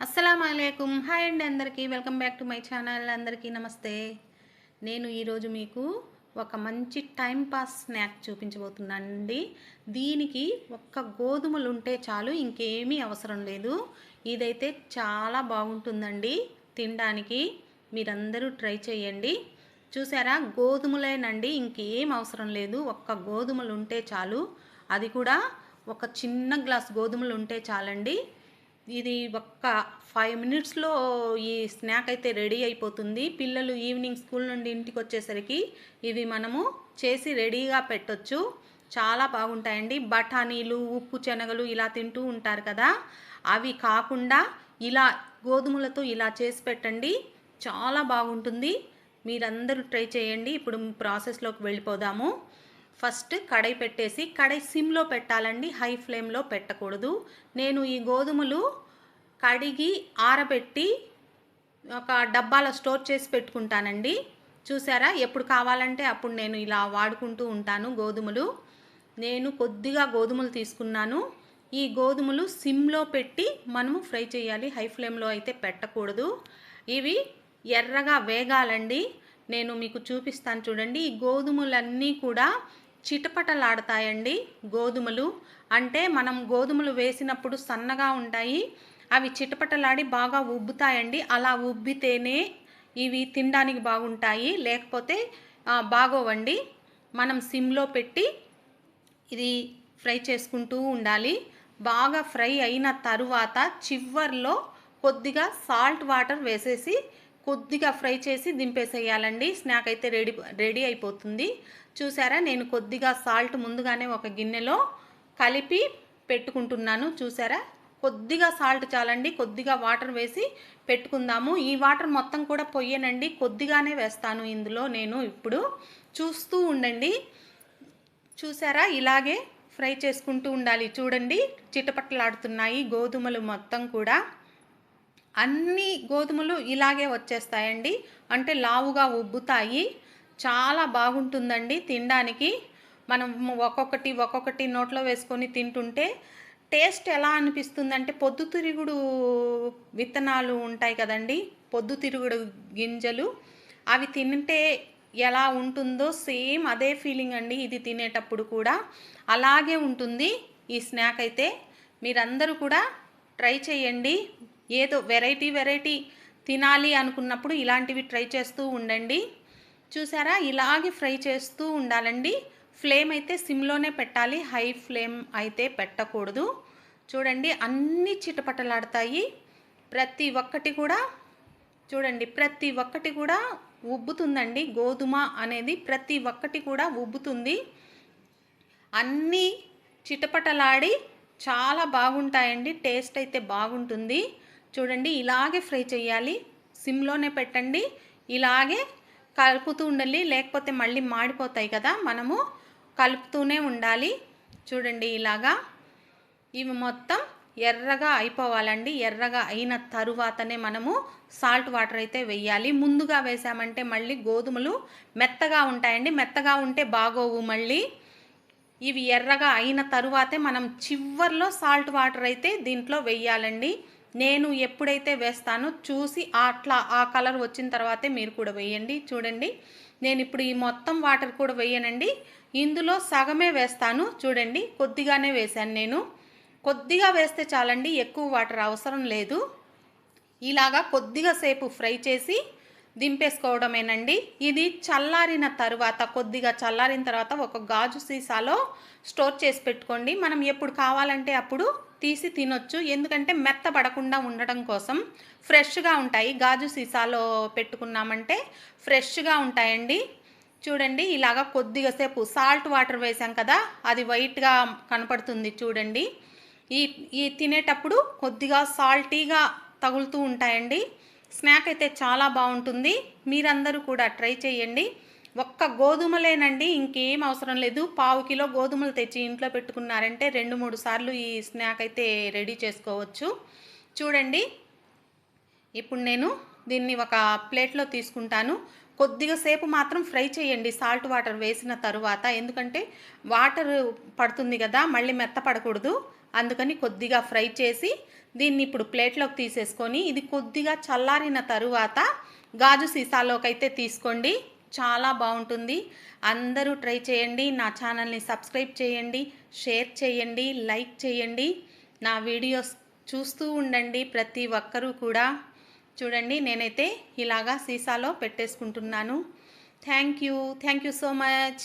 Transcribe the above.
అస్సలం హాయ్ అండి అందరికీ. Welcome back to my channel. అందరికీ నమస్తే. నేను ఈరోజు మీకు ఒక మంచి టైం పాస్ స్నాక్ చూపించబోతున్నానండి. దీనికి ఒక్క గోధుమలు ఉంటే చాలు ఇంకేమీ అవసరం లేదు. ఇదైతే చాలా బాగుంటుందండి. తినడానికి మీరందరూ ట్రై చేయండి. చూసారా? గోధుమలేనండి ఇంకేం అవసరం లేదు. ఒక్క గోధుమలు ఉంటే చాలు. అది కూడా ఒక చిన్న గ్లాస్ గోధుమలు ఉంటే చాలండి. ఇది ఒక్క ఫైవ్ మినిట్స్లో ఈ స్నాక్ అయితే రెడీ అయిపోతుంది. పిల్లలు ఈవినింగ్ స్కూల్ నుండి ఇంటికి వచ్చేసరికి ఇవి మనము చేసి రెడీగా పెట్టొచ్చు. చాలా బాగుంటాయండి. బఠానీలు ఉప్పు శనగలు ఇలా తింటూ ఉంటారు కదా. అవి కాకుండా ఇలా గోధుమలతో ఇలా చేసి పెట్టండి. చాలా బాగుంటుంది. మీరందరూ ట్రై చేయండి. ఇప్పుడు ప్రాసెస్లోకి వెళ్ళిపోదాము. ఫస్ట్ కడాయి పెట్టేసి కడాయి సిమ్లో పెట్టాలండి. హై ఫ్లేమ్లో పెట్టకూడదు. నేను ఈ గోధుమలు కడిగి ఆరబెట్టి ఒక డబ్బాలో స్టోర్ చేసి పెట్టుకుంటానండి. చూసారా? ఎప్పుడు కావాలంటే అప్పుడు నేను ఇలా వాడుకుంటూ ఉంటాను గోధుమలు. నేను కొద్దిగా గోధుమలు తీసుకున్నాను. ఈ గోధుమలు సిమ్లో పెట్టి మనము ఫ్రై చేయాలి. హై ఫ్లేమ్లో అయితే పెట్టకూడదు. ఇవి ఎర్రగా వేగాలండి. నేను మీకు చూపిస్తాను చూడండి. ఈ గోధుమలన్నీ కూడా చిటపటలాడతాయండి గోధుమలు. అంటే మనం గోధుమలు వేసినప్పుడు సన్నగా ఉంటాయి. అవి చిటపటలాడి బాగా ఉబ్బుతాయండి. అలా ఉబ్బితేనే ఇవి తినడానికి బాగుంటాయి. లేకపోతే బాగోవండి. మనం సిమ్లో పెట్టి ఇది ఫ్రై చేసుకుంటూ ఉండాలి. బాగా ఫ్రై అయిన తరువాత చివర్లో కొద్దిగా సాల్ట్ వాటర్ వేసేసి కొద్దిగా ఫ్రై చేసి దింపేసేయాలండి. స్నాక్ అయితే రెడీ రెడీ అయిపోతుంది. చూసారా? నేను కొద్దిగా సాల్ట్ ముందుగానే ఒక గిన్నెలో కలిపి పెట్టుకుంటున్నాను. చూసారా? కొద్దిగా సాల్ట్ చాలండి కొద్దిగా వాటర్ వేసి పెట్టుకుందాము. ఈ వాటర్ మొత్తం కూడా పొయ్యనండి. కొద్దిగానే వేస్తాను ఇందులో నేను ఇప్పుడు. చూస్తూ ఉండండి. చూసారా? ఇలాగే ఫ్రై చేసుకుంటూ ఉండాలి. చూడండి చిటపట్లాడుతున్నాయి గోధుమలు మొత్తం కూడా. అన్ని గోధుమలు ఇలాగే వచ్చేస్తాయండి. అంటే లావుగా ఉబ్బుతాయి. చాలా బాగుంటుందండి తినడానికి. మనం ఒక్కొక్కటి ఒక్కొక్కటి నోట్లో వేసుకొని తింటుంటే టేస్ట్ ఎలా అనిపిస్తుందంటే పొద్దుతిరుగుడు విత్తనాలు ఉంటాయి కదండి పొద్దుతిరుగుడు గింజలు అవి తింటే ఎలా ఉంటుందో సేమ్ అదే ఫీలింగ్ అండి ఇది తినేటప్పుడు కూడా. అలాగే ఉంటుంది ఈ స్నాక్ అయితే. మీరందరూ కూడా ట్రై చేయండి. ఏదో వెరైటీ వెరైటీ తినాలి అనుకున్నప్పుడు ఇలాంటివి ట్రై చేస్తూ ఉండండి. చూసారా? ఇలాగే ఫ్రై చేస్తూ ఉండాలండి. ఫ్లేమ్ అయితే సిమ్లోనే పెట్టాలి. హై ఫ్లేమ్ అయితే పెట్టకూడదు. చూడండి అన్నీ చిటపటలాడతాయి. ప్రతి ఒక్కటి కూడా చూడండి ప్రతి ఒక్కటి కూడా ఉబ్బుతుందండి. గోధుమ అనేది ప్రతి ఒక్కటి కూడా ఉబ్బుతుంది. అన్నీ చిటపటలాడి చాలా బాగుంటాయండి. టేస్ట్ అయితే బాగుంటుంది. చూడండి ఇలాగే ఫ్రై చేయాలి. సిమ్లోనే పెట్టండి. ఇలాగే కలుపుతూ ఉండాలి లేకపోతే మళ్ళీ మాడిపోతాయి కదా. మనము కలుపుతూనే ఉండాలి. చూడండి ఇలాగా. ఇవి మొత్తం ఎర్రగా అయిపోవాలండి. ఎర్రగా అయిన తరువాతనే మనము సాల్ట్ వాటర్ అయితే వేయాలి. ముందుగా వేసామంటే మళ్ళీ గోధుమలు మెత్తగా ఉంటాయండి. మెత్తగా ఉంటే బాగోవు మళ్ళీ. ఇవి ఎర్రగా అయిన తరువాతే మనం చివర్లో సాల్ట్ వాటర్ అయితే దీంట్లో వేయాలండి. నేను ఎప్పుడైతే వేస్తానో చూసి అట్లా ఆ కలర్ వచ్చిన తర్వాతే మీరు కూడా వేయండి. చూడండి. నేను ఇప్పుడు ఈ మొత్తం వాటర్ కూడా వేయనండి. ఇందులో సగమే వేస్తాను. చూడండి. కొద్దిగానే వేశాను నేను. కొద్దిగా వేస్తే చాలండి ఎక్కువ వాటర్ అవసరం లేదు. ఇలాగా కొద్దిగా సేపు ఫ్రై చేసి దింపేసుకోవడమేనండి. ఇది చల్లారిన తర్వాత కొద్దిగా చల్లారిన తర్వాత ఒక గాజు సీసాలో స్టోర్ చేసి పెట్టుకోండి. మనం ఎప్పుడు కావాలంటే అప్పుడు తీసి తినొచ్చు. ఎందుకంటే మెత్తబడకుండా ఉండడం కోసం ఫ్రెష్గా ఉంటాయి. గాజు సీసాలో పెట్టుకున్నామంటే ఫ్రెష్గా ఉంటాయండి. చూడండి ఇలాగా కొద్దిగా సేపు సాల్ట్ వాటర్ వేసాం కదా అది వైట్గా కనపడుతుంది చూడండి. ఈ ఈ తినేటప్పుడు కొద్దిగా సాల్టీగా తగులుతూ ఉంటాయండి. స్నాక్ అయితే చాలా బాగుంటుంది. మీరందరూ కూడా ట్రై చేయండి. ఒక్క గోధుమలేనండి ఇంకేం అవసరం లేదు. పావు కిలో గోధుమలు తెచ్చి ఇంట్లో పెట్టుకున్నారంటే రెండు మూడు సార్లు ఈ స్నాక్ అయితే రెడీ చేసుకోవచ్చు. చూడండి. ఇప్పుడు నేను దీన్ని ఒక ప్లేట్లో తీసుకుంటాను. కొద్దిగా సేపు మాత్రం ఫ్రై చేయండి. సాల్ట్ వాటర్ వేసిన తరువాత ఎందుకంటే వాటర్ పడుతుంది కదా మళ్ళీ మెత్తపడకూడదు అందుకని కొద్దిగా ఫ్రై చేసి దీన్ని ఇప్పుడు ప్లేట్లోకి తీసేసుకొని ఇది కొద్దిగా చల్లారిన తరువాత గాజు సీసాలోకి అయితే తీసుకోండి. చాలా బాగుంటుంది. అందరూ ట్రై చేయండి. నా ఛానల్ని సబ్స్క్రైబ్ చేయండి. షేర్ చేయండి. లైక్ చేయండి. నా వీడియోస్ చూస్తూ ఉండండి ప్రతి ఒక్కరూ కూడా. చూడండి నేనైతే ఇలాగా సీసాలో పెట్టేసుకుంటున్నాను. Thank you. Thank you so much.